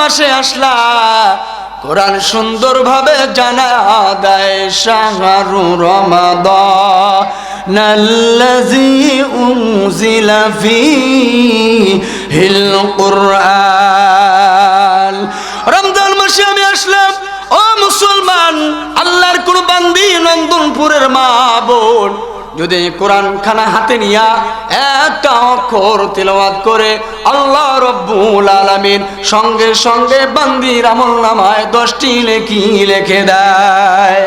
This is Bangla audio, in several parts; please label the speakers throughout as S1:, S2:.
S1: মাসে আসলা, কোরআন সুন্দরভাবে জানা দেয় সাহারু রমাদ নাল্লাজি উনজিলা হিল কোরআন। রমজান মাসে আমি আসলাম, ও মুসলমান, আল্লাহর কুরবান দিন নন্দনপুরের মা বোন। যদি কোরআন খানা হাতে নিয়া একটা অক্ষর তেলাওয়াত করে আল্লাহ রব্বুল আলামিন সঙ্গে সঙ্গে বান্দির আমল নামায় দশটি লেখি লেখে দেয়।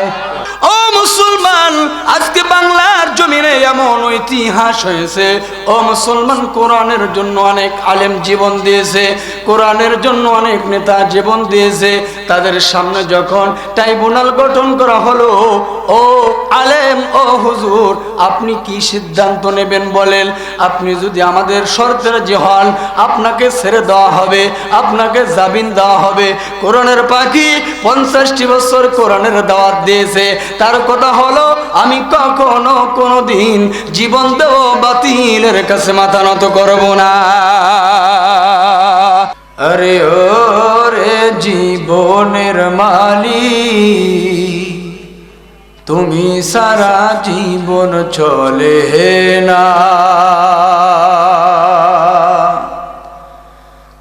S1: ও মুসলমান, আজকে বাংলার জমিনে এমন ইতিহাস হয়েছে, ও মুসলমান কোরআনের জন্য অনেক আলেম জীবন দিয়েছে, কোরআনের জন্য অনেক নেতা জীবন দিয়েছে তাদের সামনে যখন ট্রাইব্যুনাল গঠন করা হলো, ও আলেম, ও হুজুর, আপনি কি সিদ্ধান্ত নেবেন বলেন? আপনি যদি আমাদের শর্তের যে হন আপনাকে ছেড়ে দেওয়া হবে, আপনাকে জামিন দেওয়া হবে। কোরআনের পাখি পঞ্চাশটি বছর কোরআনের দাওয়াত দিয়েছে। তার কথা হলো, আমি কখনো কোনো দিন জীবন দেব বাতিলের কাছে মাথা নত করব না। আরে ও জীবনের মালিক। তুমি সারা জীবন চলে না।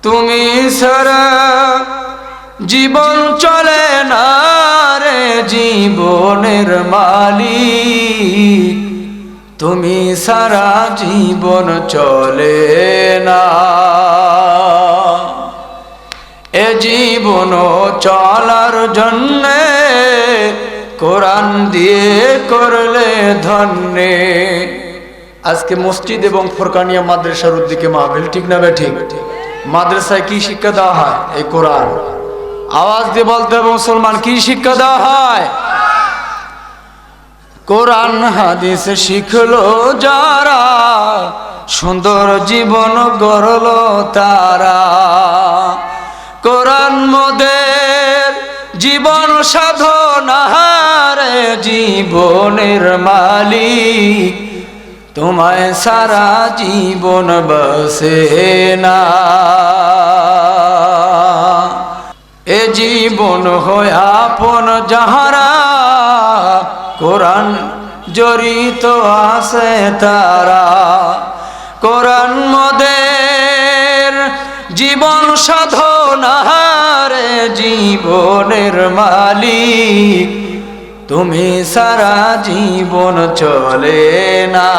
S1: তুমি সারা জীবন চলে না রে জীবনের মালিক। তুমি সারা জীবন চলে না। এ জীবন চলার জন্যে কোরআন দিয়ে করলে ধন্যে। আজকে মসজিদ এবং ফোরকানিয়া মাদ্রাসার উদ্দিকে মাহবিল ঠিক না ঠিক? মাদ্রাসায় কি শিক্ষা দেওয়া হয়? এই কোরআন। আওয়াজ দিয়ে বলতে হবে, মুসলমান, কি শিক্ষা দেওয়া হয়? কোরআন, হাদিস শিখলো যারা, সুন্দর জীবন গড়ল তারা। সাধনারে জীবনের মালিক। তোমায় সারা জীবন বসে না। এ জীবন হয় আপন যাহারা, কোরআন জড়িত আছে তারা। কোরআন মদের জীবন সাধনারে জীবনের মালিক। তুমি সারা জীবন চলে না।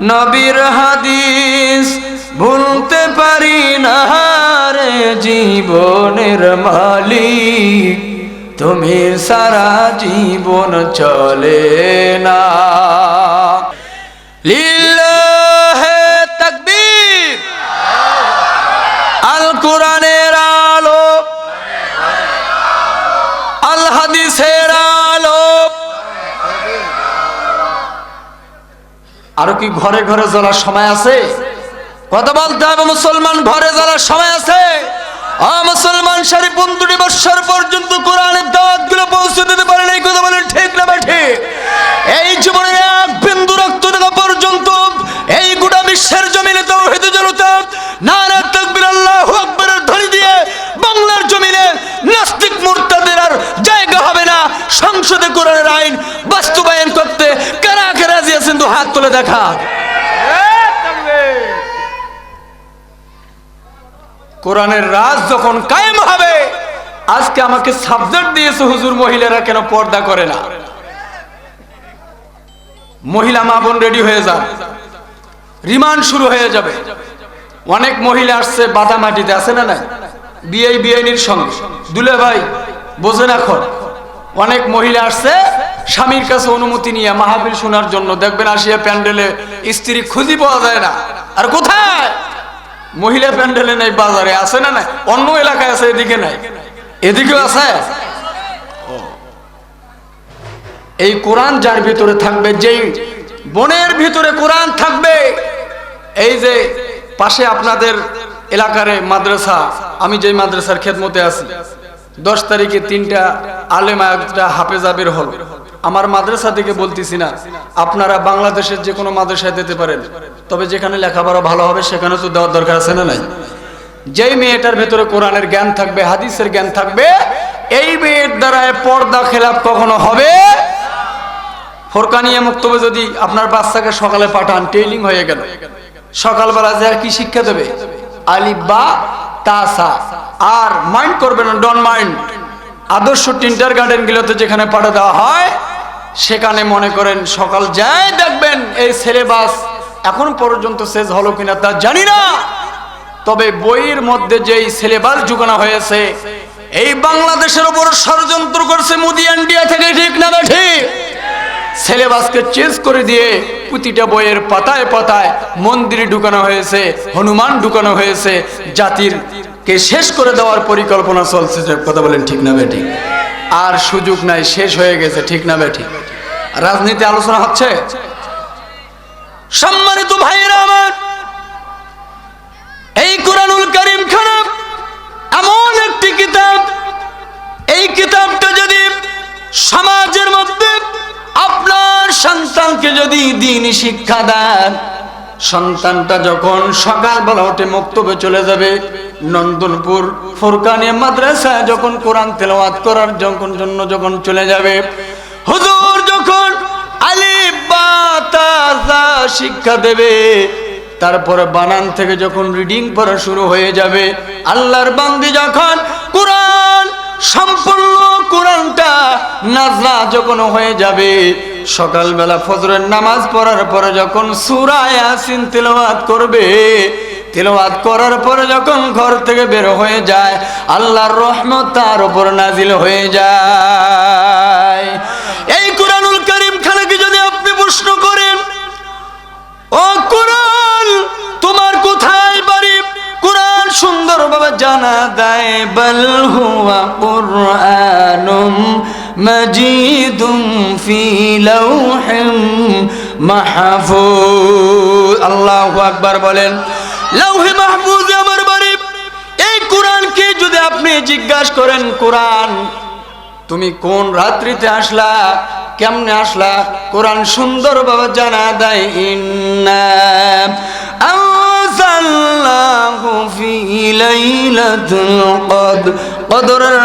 S1: নবীর হাদিস ভুলতে পারি না রে জীবনের মালিক। তুমি সারা জীবন চলে না। লিল্লাহে কি ঘরে ঘরে জ্বলার সময় আছে? কথা বলতে হবে, মুসলমান ঘরে জ্বলার সময় আছে। মুসলমান সারি পনেরোটি বৎসর পর্যন্ত কোরআনের দাওয়াত পৌঁছে দিতে পারেন এই কথা বলেন ঠিক না ঠিক? এই জীবনের এক বিন্দু রক্ত দেখা পর্যন্ত এই গোটা বিশ্বের জমিনে তো হেতু জনতা নানা তকবির আল্লাহু দিয়ে বাংলার জমিনে নাস্তিক মুরতাদের আর জায়গা হবে না। সংসদে কোরআনের আইন বাস্তবায়ন করতে হাত তুলে দেখা। কোরআনের রাজ যখন কায়েম হবে, আজকে আমাকে সাবজেক্ট দিয়েছে হুজুর, মহিলারা কেন পর্দা করে না? মহিলা মা বোন রেডি হয়ে যান। রিমান্ড শুরু হয়ে যাবে। অনেক মহিলা আসছে বাধা মাটিতে আছে না না বিয়ে বিআইনির সঙ্গে। দুলে ভাই, বোঝেন এখন। অনেক মহিলা আসছে স্বামীর কাছে অনুমতি নিয়ে মাহাবীর শোনার জন্য দেখবেন আসিয়া প্যান্ডেলে স্ত্রী খুঁজি পাওয়া যায় না। আর কোথায়? মহিলা প্যান্ডেলে নাই, বাজারে আছে না নাই? অন্য এলাকায় আছে, এদিকে নাই? এদিকেও আছে? এই কোরআন যার ভিতরে থাকবে, যেই বনের ভিতরে কোরআন থাকবে, এই যে পাশে আপনাদের এলাকার মাদ্রাসা, আমি যেই মাদ্রাসার খেদমতে আছি, দশ তারিখে তিনটা আলেমা একটা হাফেজা বের হল। আমার মাদ্রাসা থেকে বলতেছি না, আপনারা বাংলাদেশের যে কোনো মাদ্রাসায় দিতে পারেন। তবে যেখানে লেখাপড়া ভালো হবে, সেখানে তো দেওয়ার দরকার আছে না নাই? যেই মেয়েটার ভেতরে কোরআনের জ্ঞান থাকবে, হাদিসের জ্ঞান থাকবে, এই মেয়ের দ্বারায় পর্দা খেলাপ কখনো হবে? ফোরকানিয়া মুক্তবে যদি আপনার বাচ্চাকে সকালে পাঠান ট্রেনিং হয়ে গেল। সকালবেলা যে আর কি শিক্ষা দেবে? আলিফ, বা তাসা আর মাইন্ড করবে না ডন মাইন্ড আদর্শ টিন্টার গার্ডেন গুলোতে যেখানে পাঠা দেওয়া হয় সেখানে মনে করেন সকাল যাই দেখবেন এই সিলেবাস এখন পর্যন্ত শেষ হলো কিনা তা জানি না। তবে বইয়ের মধ্যে যেই সিলেবাস ঢুকানো হয়েছে, এই বাংলাদেশের উপর ষড়যন্ত্র করছে মোদি ইন্ডিয়া থেকে ঠিক না ঠিক? সিলেবাসকে চেঞ্জ করে দিয়ে প্রতিটা বইয়ের পাতায় পাতায় মন্দিরে ঢুকানো হয়েছে, হনুমান ঢুকানো হয়েছে জাতির কে শেষ করে দেওয়ার পরিকল্পনা চলছে। কথা বলেন ঠিক না বেটি আর সুযোগ নাই, শেষ হয়ে গেছে, ঠিক না বেটি রাজনীতি আলোচনা হচ্ছে? সম্মানিত ভাইয়েরা আমার, এই কোরআনুল করিম খারাপ এমন একটি কিতাব, এই কিতাবটা যদি সমাজের মধ্যে আপনার সন্তানকে যদি দিন শিক্ষা দেন, সন্তানটা যখন সকালবেলা উঠে মক্তবে চলে যাবে, নন্দনপুর ফুরকানিয়া মাদ্রাসা যখন কোরআন তেলাওয়াত করার যখন জন্য যখন চলে যাবে, হুজুর যখন আলিফ শিক্ষা দেবে, তারপরে বানান থেকে যখন রিডিং পড়া শুরু হয়ে যাবে, আল্লাহর বান্দি যখন কোরআন সম্পূর্ণ কোরআনটা নাজলা যখন হয়ে যাবে, সকালবেলা ফজরের নামাজ পড়ার পরে যখন সূরা ইয়াসিন তেলাওয়াত করবে তেলাওয়াত করার পরে যখন ঘর থেকে বের হয়ে যায়, আল্লাহর রহমত তার উপর নাজিল হয়ে যায়। এই কোরআনুল করিম খানাকে যদি আপনি প্রশ্ন করেন, ও কোরআন, তোমার কোথায় বাড়ি? কোরআন সুন্দরভাবে জানা দেয়, বল হুয়া কুরআনুম মাজিদুম ফি লাউহিম মাহফুজ। আল্লাহু আকবার বলেন এই যদি আপনি জিজ্ঞাসা করেন তুমি কোন রাত্রিতে আসলা? আসলা? সুন্দরভাবে জানা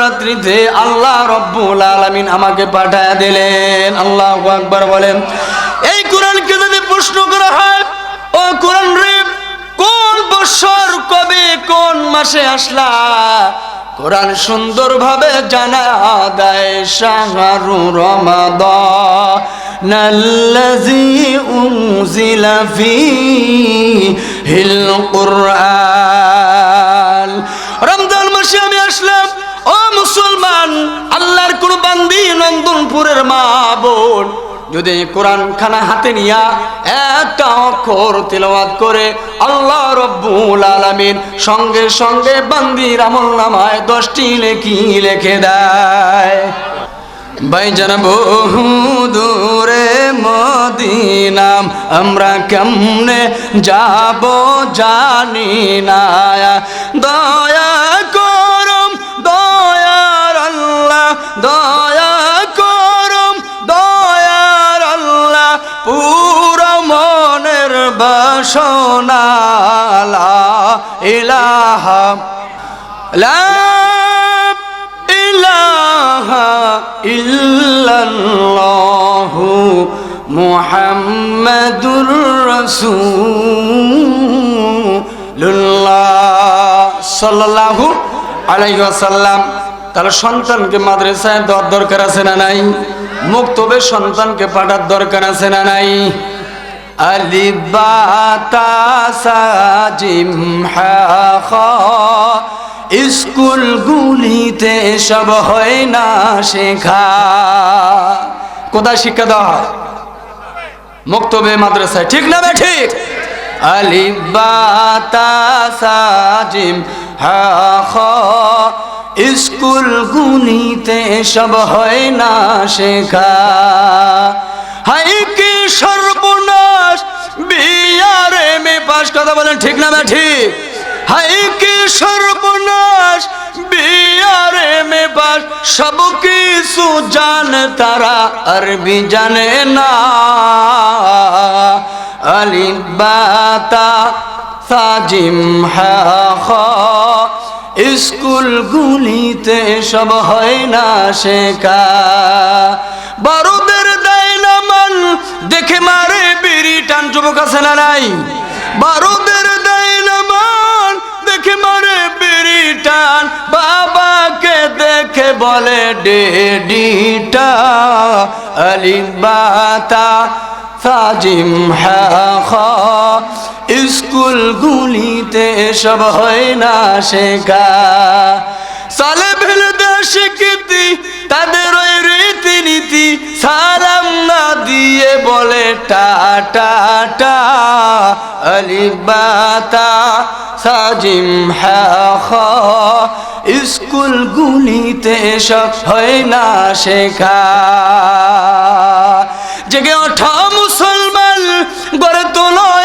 S1: রাত্রিতে আল্লাহ রব্বুল আলামিন আমাকে পাঠায় দিলেন। আল্লাহু আকবার বলেন, এই কোরআনকে যদি প্রশ্ন করা হয়, ও কোরআন রে কোন বছর কবে কোন মাসে আসলা? কোরআন সুন্দরভাবে জানা দেয় শাহরু রমাদ আল্লাযী উনজিলা ফীহিল কুরআন। রমজান মাসে আমি আসলাম, ও মুসলমান, আল্লাহর কোন বান্দি নন্দনপুরের মা বোন। যদি কোরআন খানা হাতে নিয়া একটা অক্ষর তেলাওয়াত করে আল্লাহ রব্বুল আলামিন সঙ্গে সঙ্গে বান্দির আমল নামায় দশটি লেখি লেখে দেয়। বাইজান বহু দূরে মদিনাম, আমরা কেমনে যাব জানি না। দয়া লা ইলাহা ইল্লাল্লাহু মুহাম্মাদুর রাসূলুল্লাহ সাল্লাল্লাহু আলাইহি ওয়াসাল্লাম। তাহলে সন্তানকে মাদ্রাসায় দেওয়ার দরকার আছে না নাই? মুক্তবে সন্তানকে পাঠার দরকার আছে না নাই? আলিবাতা সাজিম হা স্কুলগুলিতে সব হয় না শেখা। কোথায় শিক্ষা দেওয়া হয়? মুক্তবে, মাদ্রাসায়। ঠিক না বে, ঠিক? আলিবাতা সাজিম হা স্কুলগুলিতে সব হয় না শেখা। হাই কি সর্বনাশ, বিয়ারে মে পাশ, কথা বলেন ঠিক না বে ঠিক। হাই কি সর্বনাশ, বিয়ারে মে পাশ, সব কিছু জান তারা আরবি জানে না। আলিবাতা সাজিম হা স্কুলগুলিতে সব হয় না শেখা। না মান দেখে মারে বিড়ি, টান যুবক আছে না নাই? বারুদের দেয় না দেখে মারে বিড়ি, টান। বাবাকে দেখে বলে ডেডিটা আলিবাতা সাজিম হা স্কুলগুলিতে সব হয় না শেখা। সালে ভেল শিখতি তাদের ওই রীতিনীতি সালাম না দিয়ে বলে টাটা টা আলিবাতা সাজিম হা স্কুলগুলিতে সব হয় না শেখা। জেগে ওঠা মুসলমান, গড়ে তোলো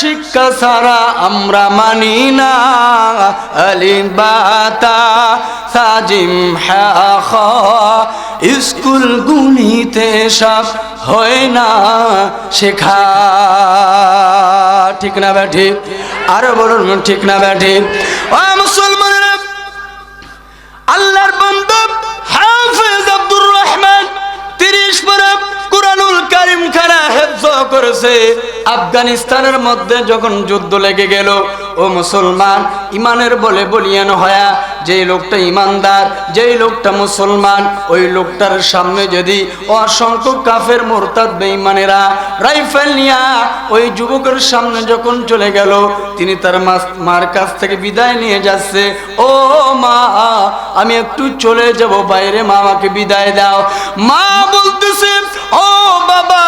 S1: শিক্ষা সারা আমরা মানি না। আলিবাতা সাজিম হা স্কুলগুলিতে সব হয় না শেখা। ঠিক না ব্যাঠি? আরও বলুন, ঠিক না ব্যাঠি? ও মুসলমানেরা, আল্লাহর বন্ধু হাফেজ আব্দুর রহমান তিরিশ পরে কুরআনুল কারিম খানা হেফজ করেছে। আফগানিস্তানের মধ্যে যখন যুদ্ধ লেগে গেল ও মুসলমান ইমানের বলে বলিয়ান হয়া যেই লোকটা ইমানদার, যেই লোকটা মুসলমান, ওই লোকটার সামনে যদি অসংখ্য কাফের, মোরতাদ, বেঈমানেরা রাইফেল নিয়া ওই যুবকের সামনে যখন চলে গেল, তিনি তার মার কাছ থেকে বিদায় নিয়ে যাচ্ছে, ও মা, আমি একটু চলে যাব, বাইরে মা আমাকে বিদায় দাও। মা বলতেছে, ও বাবা,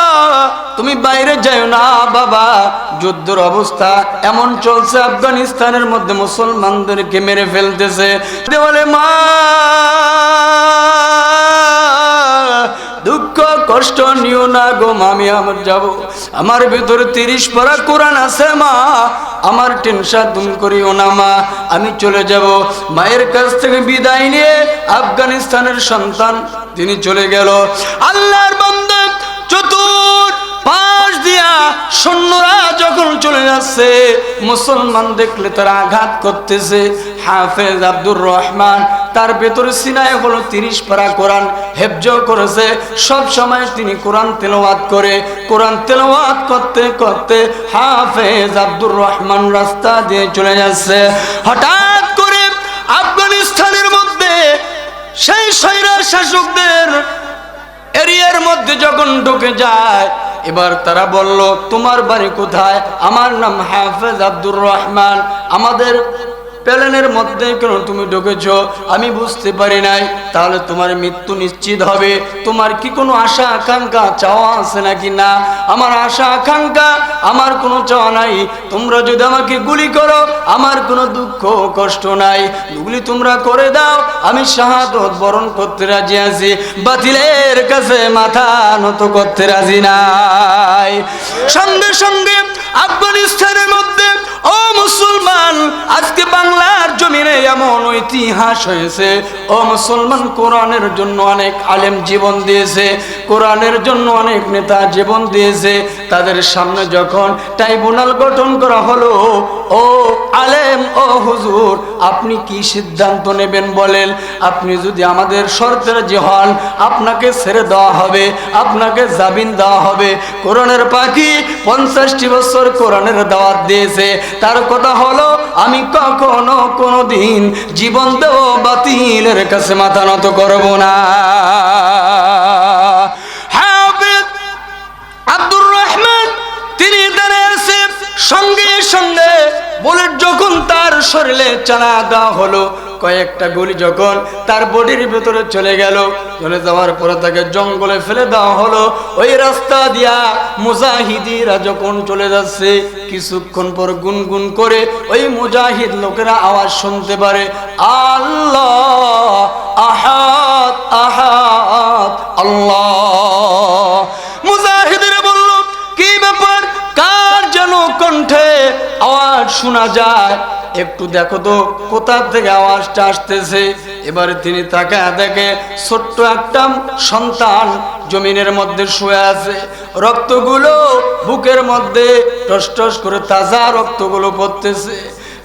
S1: তুমি বাইরে যাও না বাবা, যুদ্ধের অবস্থা এমন চলছে, আফগানিস্তানের মধ্যে মুসলমানদেরকে মেরে ফেলতেছে। দেওয়ালে মা দুঃখ কষ্ট নিও না গো মা, আমি আমার যাব। আমার ভিতরে তিরিশ পারা কোরআন আছে মা আমার টেনশন তুমি করিও না মা আমি চলে যাব। মায়ের কাছ থেকে বিদায় নিয়ে আফগানিস্তানের সন্তান তিনি চলে গেল। আল্লাহর বন্ধু চতুর পাশ দিয়া সৈন্যরা যখন চলে যাচ্ছে, মুসলমান দেখলে তারা আঘাত করতেছে। হাফেজ আব্দুর রহমান, তার ভেতরে সিনায় হলো তিরিশ পারা কোরআন হেফজ করেছে। সব সময় তিনি কোরআন তেলাওয়াত করে, কোরআন তেলাওয়াত করতে করতে হাফেজ আব্দুর রহমান রাস্তা দিয়ে চলে যাচ্ছে। হঠাৎ করে আফগানিস্তানের মধ্যে সেই সৈরার শাসকদের এরিয়ার মধ্যে যখন ঢুকে যায় এবার তারা বলল তোমার বাড়ি কোথায়? আমার নাম হাফেজ আব্দুর রহমান। আমাদের প্লেনের মধ্যে কেন তুমি ঢুকেছ? আমি বুঝতে পারি নাই। তাহলে তোমার মৃত্যু নিশ্চিত হবে। তোমার কি কোনো আশা, আকাঙ্ক্ষা, চাওয়া আছে নাকি না? আমার আশা, আকাঙ্ক্ষা আমার কোনো চাওয়া নাই। তোমরা যদি আমাকে গুলি করো, আমার কোনো দুঃখ কষ্ট নাই। গুলি তোমরা করে দাও, আমি শাহাদত বরণ করতে রাজি আছি। বাতিলের কাছে মাথা নত করতে রাজি নাই। সঙ্গে সঙ্গে আফগানিস্তানের মধ্যে, ও মুসলমান, আজকে বাংলার জমিনে এমন ইতিহাস হয়েছে, ও মুসলমান কোরআনের জন্য অনেক আলেম জীবন দিয়েছে, কোরআনের জন্য অনেক নেতা জীবন দিয়েছে তাদের সামনে যখন ট্রাইব্যুনাল গঠন করা হলো, ও আলেম, ও হুজুর, আপনি কি সিদ্ধান্ত নেবেন বলেন? আপনি যদি আমাদের শর্তের যে হন আপনাকে ছেড়ে দেওয়া হবে, আপনাকে জামিন দেওয়া হবে। কোরআনের পাখি পঞ্চাশটি বছর কোরআনের দাওয়াত দিয়েছে। তার কথা হলো, আমি কখনো কোনো দিন জীবন দেব বাতিলের কাছে মাথা নত করব না। সঙ্গে সঙ্গে বুলেট যখন তার শরীরে চালা দেওয়া হলো, কয়েকটা গুলি যখন তার বডির ভেতরে চলে গেল, চলে যাওয়ার পরে তাকে জঙ্গলে ফেলে দেওয়া হলো। ওই রাস্তা দিয়া মুজাহিদিরা যখন চলে যাচ্ছে, কিছুক্ষণ পর গুনগুন করে ওই মুজাহিদ লোকেরা আওয়াজ শুনতে পারে, আল্লাহ আহাত আহাত আল্লাহ। শোনা যায়। একটু দেখো তো কোথা থেকে আওয়াজটা আসতেছে? এবারে তিনি তাকে দেখে ছোট্ট একটা সন্তান জমিনের মধ্যে শুয়ে আছে। রক্তগুলো বুকের মধ্যে টস টস করে তাজা রক্তগুলো পড়তেছে।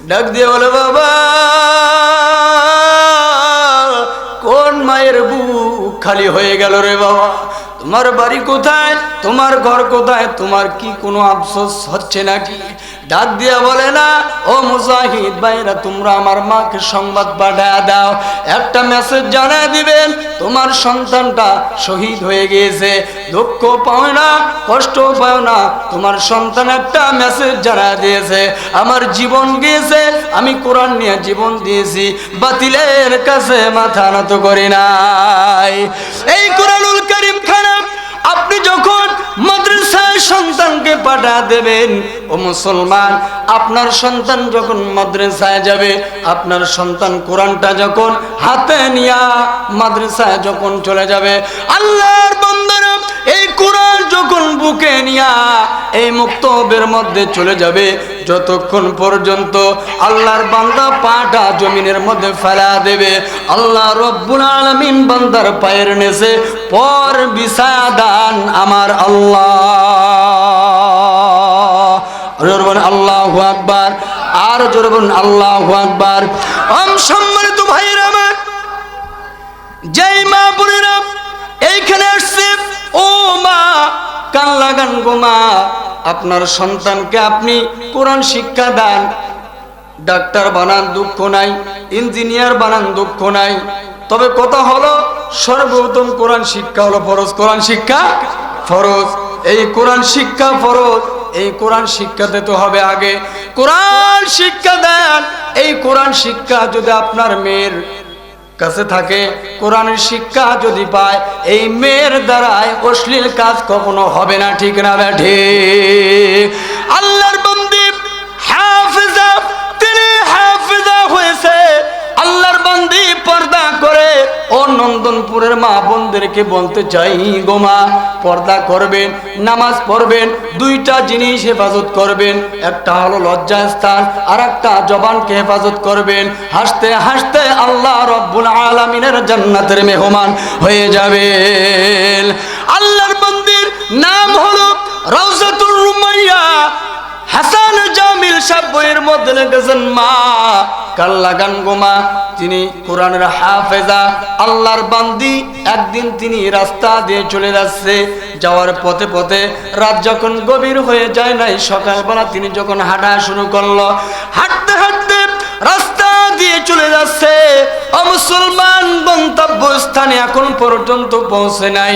S1: ডাক দিয়ে বলে, বাবা, কোন মায়ের বুক খালি হয়ে গেল রে বাবা? তোমার বাড়ি কোথায়? তোমার ঘর কোথায়? তোমার কি কোনো আফসোস হচ্ছে নাকি? ডাক দিয়া বলে না, ও মুজাহিদ ভাইরা, তোমরা আমার মাকে সংবাদ পাঠায় দাও। একটা মেসেজ জানা দিবেন তোমার সন্তানটা শহীদ হয়ে গিয়েছে। দুঃখ পাও না, কষ্ট পাও না, তোমার সন্তান একটা মেসেজ জানা দিয়েছে, আমার জীবন গিয়েছে, আমি কোরআন নিয়ে জীবন দিয়েছি, বাতিলের কাছে মাথা নত করি নাই। এই কোরআনুল করিম খানা আপনি যখন মাদ্রাসায় সন্তানকে পাঠা দেবেন, ও মুসলমান, আপনার সন্তান যখন মাদ্রাসায় যাবে, আপনার সন্তান কোরআনটা যখন হাতে নিয়া মাদ্রাসায় যখন চলে যাবে, আল্লাহর বন্দরা এই কোরআন যখন বুকে নিয়া এই মুক্তবের মধ্যে চলে যাবে, যতক্ষণ পর্যন্ত আল্লাহর বান্দা পাটা জমিনের মধ্যে ফেলা দেবে, আল্লাহ রব্বুল আলামিন বান্দার পায়ের নেছে পর বিসাদান আমার আল্লাহ। আল্লাহু আকবার। আর জোরে বলুন, আল্লাহু আকবার। আম সম্মানিত ভাইরা আমার, যেই মা বোনেরা এইখানে আসছে, ও মা, কান লাগান গো মা, আপনার সন্তানকে আপনি কোরআন শিক্ষা দেন। ডাক্তার বানান দুঃখ নাই, ইঞ্জিনিয়ার বানান দুঃখ নাই তবে কথা হলো সর্বোত্তম কোরআন শিক্ষা হলো ফরজ। কোরআন শিক্ষা ফরজ। এই কোরআন শিক্ষা ফরজ, এই কোরআন শিক্ষা দিতে হবে আগে। কোরআন শিক্ষা দেন, এই কোরআন শিক্ষা যদি আপনার মেয়ের কাছে থাকে, কোরআনের শিক্ষা যদি পায়, এই মেয়ের দ্বারায় অশ্লীল কাজ কখনো হবে না, ঠিক না ব্যাঠে আল্লাহর বন্দি হাফেজা, তিনি হাফেজা হয়েছে। আল্লাহর বন্দি পর্দা করে, ও নন্দনপুরের মা বোনদেরকে বলতে চাই গোমা পর্দা করবেন, নামাজ পড়বেন, দুইটা জিনিস হেফাজত করবেন, একটা হলো লজ্জাস্থান আর একটা জবানকে হেফাজত করবেন, হাসতে হাসতে আল্লাহ রব্বুল আলমিনের জান্নাতের মেহমান হয়ে যাবেন। আল্লাহর মন্দির নাম হলো রওজাতুর রুমাইয়া। হাসান জামিল সাহেব বইয়ের মধ্যে লিখেছেন মা। কাল্লা গান গোমা তিনি কোরআনের হাফেজা, আল্লাহর বান্দি। একদিন তিনি রাস্তা দিয়ে চলে যাচ্ছে। যাওয়ার পথে পথে রাত যখন গভীর হয়ে যায় নাই, সকালবেলা তিনি যখন হাঁটা শুরু করল, হাঁটতে হাঁটতে রাস্তা দিয়ে চলে যাচ্ছে। অমুসলমান গন্তব্য স্থানে এখন পর্যন্ত পৌঁছে নাই।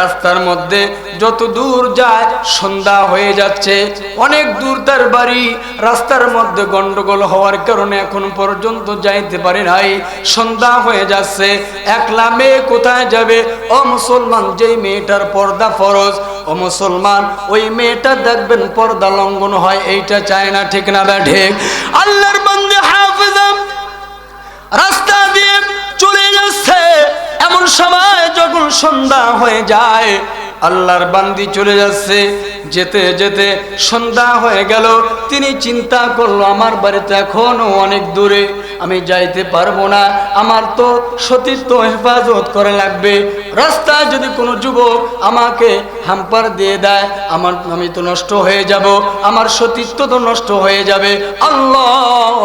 S1: রাস্তার মধ্যে যত দূর যায়, সন্ধ্যা হয়ে যাচ্ছে। অনেক দূর তার বাড়ি। রাস্তার মধ্যে গন্ডগোল হওয়ার কারণে এখন পর্যন্ত যাইতে পারে নাই। সন্ধ্যা হয়ে যাচ্ছে। একলা মেয়ে কোথায় যাবে? ও মুসলমান যেই মেয়েটার পর্দা ফরজ। ও মুসলমান ওই মেয়েটা দেখবেন পর্দা লঙ্ঘন হয়, এইটা চায় না, ঠিক না বা ঠিক আল্লাহর বন্দে সন্ধ্যা হয়ে যায়, আল্লাহর বান্দি চলে যাচ্ছে। যেতে যেতে সন্ধ্যা হয়ে গেল, তিনি চিন্তা করল, আমার বাড়িতে এখনও অনেক দূরে। আমি যাইতে পারব না। আমার তো সতীত্ব হেফাজত করা লাগবে। রাস্তায় যদি কোনো যুবক আমাকে হাম্পার দিয়ে দেয়, আমার আমি তো নষ্ট হয়ে যাব, আমার সতীত্ব তো নষ্ট হয়ে যাবে। আল্লাহ,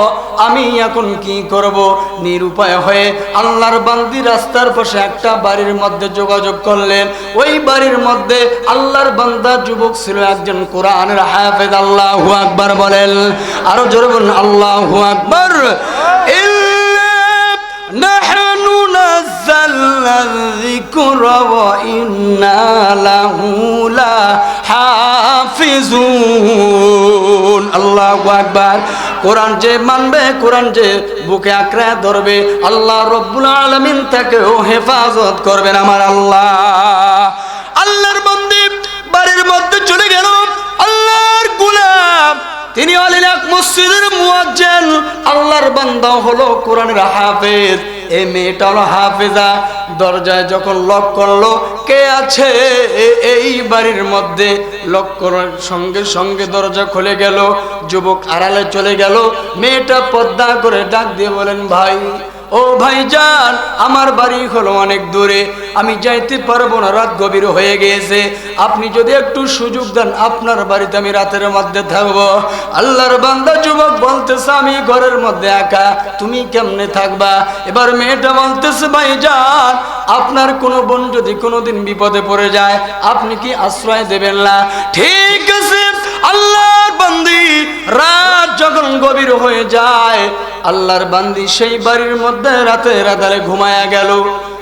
S1: আমি এখন কি করব? নিরুপায় হয়ে আল্লাহর বান্দি রাস্তার পাশে একটা বাড়ির মধ্যে যোগাযোগ করলেন। ওই বাড়ির মধ্যে আল্লাহর বান্দা যুবক ছিল একজন কোরআনের হাফেজ। আল্লাহ আকবার বলেন। আরও জোরে বলুন, আল্লাহু আকবার। الذكر وإنا له لحافظون الله أكبر কোরআন যে মানবে কোরআন যে বুকে আঁকড়ে ধরবে আল্লাহ রব্বুল আলমিন তাকেও হেফাজত করবেন আমার আল্লাহ আল্লাহর বন্দি বাড়ির মধ্যে চলে গেল আল্লাহর গুলাম তিনি হলেন এক মসজিদের মুয়াজ্জেন আল্লাহর বান্দা হলো কোরআনের হাফেজ এই মেয়েটা হলো হাফেজা দরজায় যখন লক করল, কে আছে এই বাড়ির মধ্যে? লক করার সঙ্গে সঙ্গে দরজা খুলে গেল, যুবক আড়ালে চলে গেল, মেয়েটা পদ্মা করে ডাক দিয়ে বলেন, ভাই ও ভাইজান, আমার বাড়ি হলো অনেক দূরে। আমি যাইতে পারব না, রাত গভীর হয়ে গিয়েছে। আপনি যদি একটু সুযোগ দেন, আপনার বাড়িতে আমি রাতের মধ্যে থাকব। আল্লাহর বান্দা যুবক বলতেছে, আমি ঘরের মধ্যে একা, তুমি কেমনে থাকবা? এবার মেয়েটা বলতেছে, ভাইজান, আপনার কোনো বোন যদি কোনোদিন বিপদে পড়ে যায়, আপনি কি আশ্রয় দেবেন না? ঠিক আছে আল্লাহর বান্দি রাত যখন গভীর হয়ে যায়, আল্লাহর বান্দি সেই বাড়ির মধ্যে রাতে রাতারে ঘুমায়া গেল।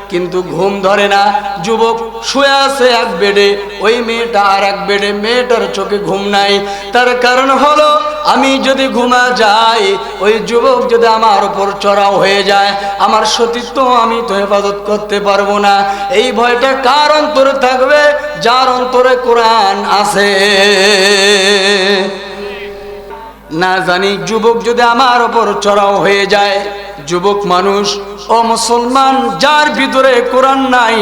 S1: কিন্তু ঘুম ধরে না। যুবক শুয়ে আছে এক বেডে। ওই মেয়েটা আর এক বেডে মেয়েটার চোখে ঘুম নাই। তার কারণ হলো, আমি যদি ঘুমা যাই, ওই যুবক যদি আমার উপর চড়াও হয়ে যায়, আমার সতীত্ব আমি তো হেফাজত করতে পারব না। এই ভয়টা কার অন্তরে থাকবে? যার অন্তরে কোরআন আছে। না জানি যুবক যদি আমার ওপর চড়াও হয়ে যায় যুবক মানুষ ও মুসলমান, যার ভিতরে কোরআন নাই,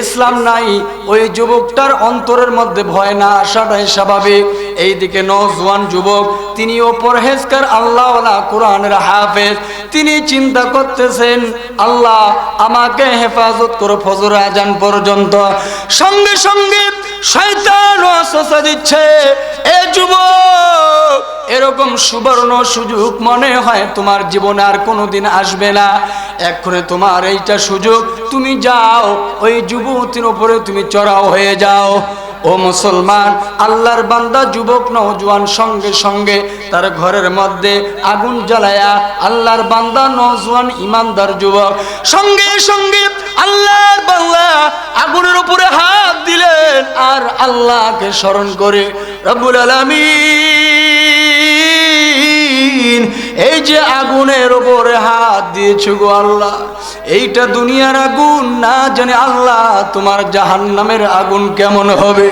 S1: ইসলাম নাই, ওই যুবকটার অন্তরের মধ্যে ভয় না আসাটাই স্বাভাবিক। এইদিকে নজওয়ান যুবক তিনি ও পরহেজকার আল্লাহওয়ালা কোরআনের হাফেজ। তিনি চিন্তা করতেছেন, আল্লাহ আমাকে হেফাজত করো ফজর আজান পর্যন্ত। সঙ্গে সঙ্গে দিচ্ছে, এ যুবক, এরকম সুবর্ণ সুযোগ মনে হয় তোমার জীবনে আর কোনোদিন আসবে না। এক্ষণে তোমার এইটা সুযোগ, তুমি যাও, ওই যুবতীর উপরে তুমি চড়াও হয়ে যাও। ও মুসলমান, আল্লাহর বান্দা যুবক নওজোয়ান, সঙ্গে সঙ্গে তার ঘরের মধ্যে আগুন জ্বালায়া আল্লাহর বান্দা নওজোয়ান ইমানদার যুবক, সঙ্গে সঙ্গে আল্লাহর বাংলা আগুনের উপরে হাত দিলেন আর আল্লাহকে স্মরণ করে, রব্বুল আলামিন, এই যে আগুনের উপরে হাত দিয়েছ গো আল্লাহ এইটা দুনিয়ার আগুন, না জানে আল্লাহ তোমার জাহান্নামের আগুন কেমন হবে।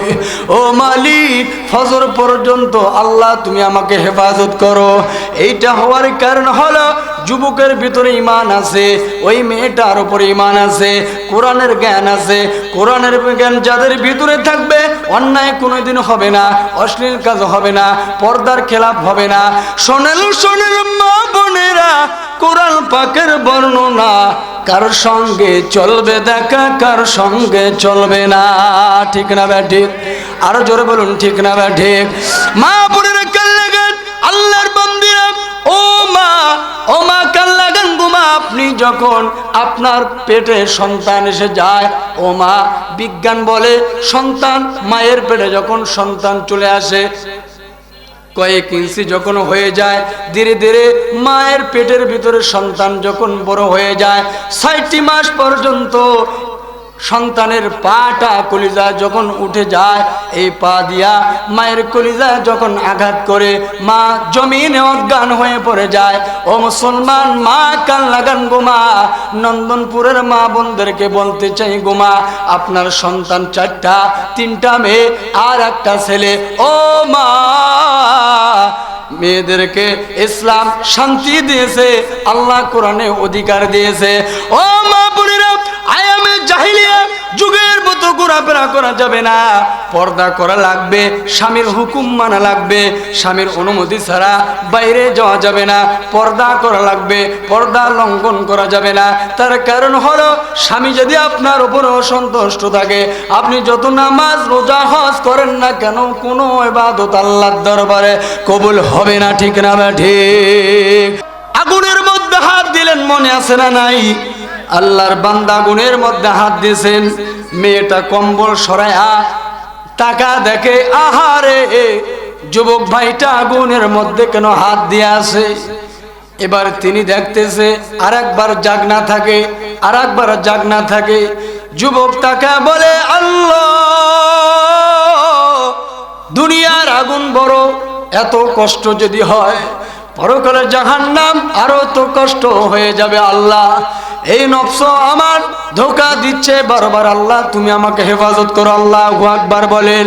S1: ও মালিক, ফজর পর্যন্ত আল্লাহ তুমি আমাকে হেফাজত করো। এইটা হওয়ার কারণ হলো যুবকের ভিতরে ইমান আছে, ওই মেয়েটার উপরে ইমান আছে, কোরআনের জ্ঞান আছে। কোরআনের জ্ঞান যাদের ভিতরে থাকবে, অন্যায় কোনোদিন হবে না, অশ্লীল কাজ হবে না, পর্দার খেলাপ হবে না। শোনেল শোনেল মা বোনেরা কোরআন পাকের বর্ণনা, কার সঙ্গে চলবে দেখা, কার সঙ্গে চলবে না। ঠিক না ব্যা ঠিক? আরও জোরে বলুন, ঠিক না ব্যা ঠিক? মা বোনেরা কাল্লা গান আল্লাহর বন্দিরা, ও মা ও মা কাল্লা গান গুমা আপনি যখন আপনার পেটে সন্তান এসে যায়, ও মা, বিজ্ঞান বলে সন্তান, মায়ের পেটে যখন সন্তান চলে আসে কয়েক ইঞ্চি যখন হয়ে যায়, ধীরে ধীরে মায়ের পেটের ভিতরে সন্তান যখন বড় হয়ে যায়, ছয়টি মাস পর্যন্ত সন্তানের পাটা কলিজা যখন উঠে যায়, এই পা দিয়া মায়ের কলিজা যখন আঘাত করে, মা জমিনে অজ্ঞান হয়ে পড়ে যায়। ও মুসলমান, মা কান লাগান গোমা নন্দনপুরের মা বোনদেরকে বলতে চাই গোমা আপনার সন্তান চারটা, তিনটা মেয়ে আর একটা ছেলে। ও মা! মেয়েদেরকে ইসলাম শান্তি দিয়েছে আল্লাহ কোরআনে অধিকার দিয়েছে। ও মা বোনেরা আয়ামে জাহিলিয়া যুগের মতো ঘোরাফেরা করা যাবে না। পর্দা করা লাগবে, স্বামীর হুকুম মানা লাগবে, স্বামীর অনুমতি ছাড়া বাইরে যাওয়া যাবে না। পর্দা করা লাগবে, পর্দা লঙ্ঘন করা যাবে না। তার কারণ হলো, স্বামী যদি আপনার উপর অসন্তুষ্ট থাকে, আপনি যত নামাজ, রোজা, হজ করেন না কেন, কোনো এবাদত আল্লাহর দরবারে কবুল হবে না, ঠিক না, ঠিক? আগুনের মধ্যে হাত দিলেন, মনে আছে না নাই? আল্লাহর বান্দা আগুনের মধ্যে হাত দিয়েছেন, মেয়েটা কম্বল সরায়া টাকা দেখে, আহারে, যুবক ভাইটা আগুনের মধ্যে কেন হাত দিয়ে আছে? এবার তিনি দেখতেছে আর একবার জাগ না থাকে আর একবার জাগ না থাকে, যুবক তাকে বলে, আল্লাহ, দুনিয়ার আগুন বড়, এত কষ্ট যদি হয়, পরকালে জাহান নাম আরও তো কষ্ট হয়ে যাবে আল্লাহ। এই নফস আমার ধোকা দিচ্ছে বারবার আল্লাহ তুমি আমাকে হেফাজত করো আল্লাহ আকবার বলেন।